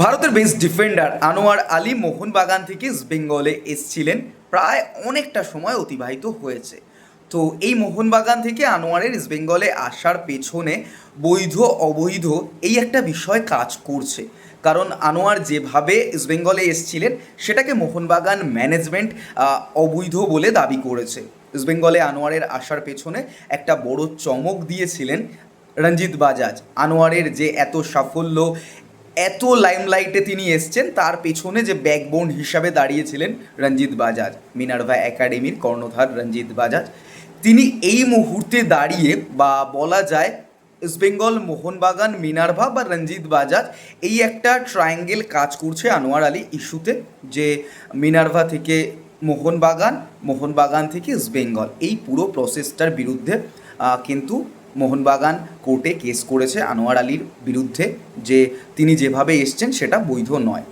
ভারতের best defender Anwar Ali Mohun Bagan থেকে বেঙ্গলে এসছিলেন। প্রায় অনেকটা সময় অতিবাহিত হয়েছে। তো এই মোহনবাগান থেকে আনোয়ারের ইস্ট বেঙ্গলে আসার পেছনে বৈধ, অবৈধ এই একটা বিষয় কাজ করছে। কারণ আনোয়ার যেভাবে ইস্ট বেঙ্গলে এসছিলেন, সেটাকে মোহনবাগান ম্যানেজমেন্ট অবৈধ বলে দাবি করেছে। ইস্ট বেঙ্গলে আনোয়ারের আসার পেছনে একটা বড় চমক দিয়েছিলেন রঞ্জিত বাজাজ। আনোয়ারের যে এত সাফল্য এত লাইমলাইটে তিনি এসছেন, তার পেছনে যে ব্যাকবোন হিসাবে দাঁড়িয়েছিলেন রঞ্জিত বাজাজ, মিনার্ভা একাডেমির কর্ণধার রঞ্জিত বাজাজ, তিনি এই মুহূর্তে দাঁড়িয়ে বা বলা যায় ইস্টবেঙ্গল মোহনবাগান, মিনার্ভা বা রঞ্জিত বাজাজ এই একটা ট্রায়াঙ্গেল কাজ করছে আনোয়ার আলী ইস্যুতে যে মিনার্ভা থেকে মোহনবাগান মোহনবাগান থেকে ইস্টবেঙ্গল এই পুরো প্রসেসটার বিরুদ্ধে কিন্তু মোহনবাগান কোর্টে কেস করেছে আনোয়ার আলীর বিরুদ্ধে যে তিনি যেভাবে এসছেন সেটা বৈধ নয়।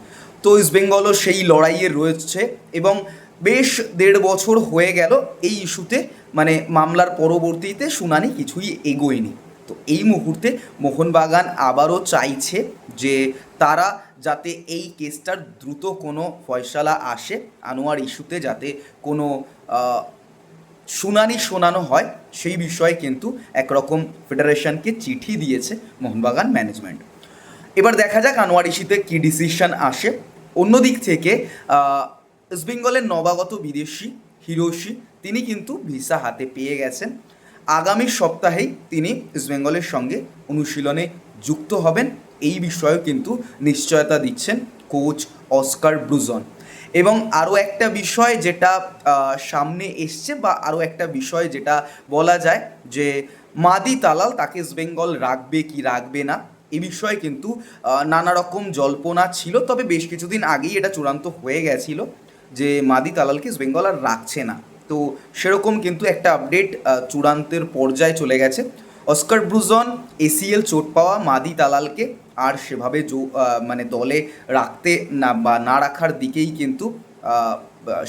তো ইস্টবেঙ্গলও সেই লড়াইয়ে রয়েছে এবং বেশ দেড় বছর হয়ে গেল এই ইস্যুতে মানে মামলার পরবর্তীতে শুনানি কিছুই এগোয়নি। তো এই মুহূর্তে মোহনবাগান আবারও চাইছে যে তারা যাতে এই কেসটার দ্রুত কোনো ফয়সালা আসে, আনোয়ার ইস্যুতে যাতে কোনো শুনানি শোনানো হয় সেই বিষয়ে কিন্তু একরকম ফেডারেশনকে চিঠি দিয়েছে মোহনবাগান ম্যানেজমেন্ট। এবার দেখা যাক আনোয়ার ইস্যুতে কী ডিসিশন আসে। অন্যদিক থেকে আহ, ইস্টবেঙ্গলের নবাগত বিদেশি হিরোশি তিনি কিন্তু ভিসা হাতে পেয়ে গেছেন। আগামী সপ্তাহেই তিনি ইস্টবেঙ্গলের সঙ্গে অনুশীলনে যুক্ত হবেন, এই বিষয়েও কিন্তু নিশ্চয়তা দিচ্ছেন কোচ অস্কার ব্রুজন। এবং আরও একটা বিষয় যেটা সামনে এসছে বা আরও একটা বিষয় যেটা বলা যায় যে, মাদি তালাল তাকে ইস্টবেঙ্গল রাখবে কি রাখবে না, এ বিষয়ে কিন্তু নানা রকম জল্পনা ছিল, তবে বেশ কিছুদিন আগেই এটা চূড়ান্ত হয়ে গেছিল যে, মাদি তালালকে ইস্টবেঙ্গল আর রাখছে না। তো সেরকম কিন্তু একটা আপডেট চূড়ান্তের পর্যায়ে চলে গেছে। অস্কার ব্রুজন এসিএল চোট পাওয়া মাদি তালালকে আর সেভাবে জো মানে দলে রাখতে না বা না রাখার দিকেই কিন্তু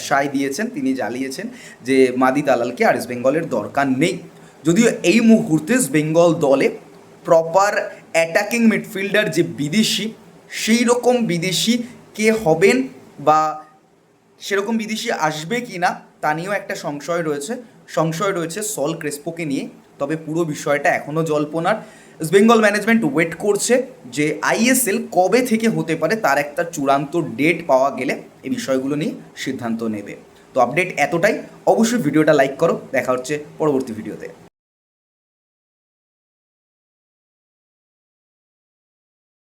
সায় দিয়েছেন, তিনি জ্বালিয়েছেন যে মাদি তালালকে আর ইস্ট বেঙ্গলের দরকার নেই। যদিও এই মুহূর্তে ইস্ট বেঙ্গল দলে প্রপার অ্যাটাকিং মিডফিল্ডার যে বিদেশি সেই রকম বিদেশি কে হবেন বা সেরকম বিদেশি আসবে কি না তা নিয়েও একটা সংশয় রয়েছে। সংশয় রয়েছে সল ক্রেসপোকে নিয়ে। তবে পুরো বিষয়টা এখনও জল্পনার। বেঙ্গল ম্যানেজমেন্ট ওয়েট করছে যে আইএসএল কবে থেকে হতে পারে তার একটা চূড়ান্ত ডেট পাওয়া গেলে এই বিষয়গুলো নিয়ে সিদ্ধান্ত নেবে। তো আপডেট এতটাই। অবশ্যই ভিডিওটা লাইক করো। দেখা হচ্ছে পরবর্তী ভিডিওতে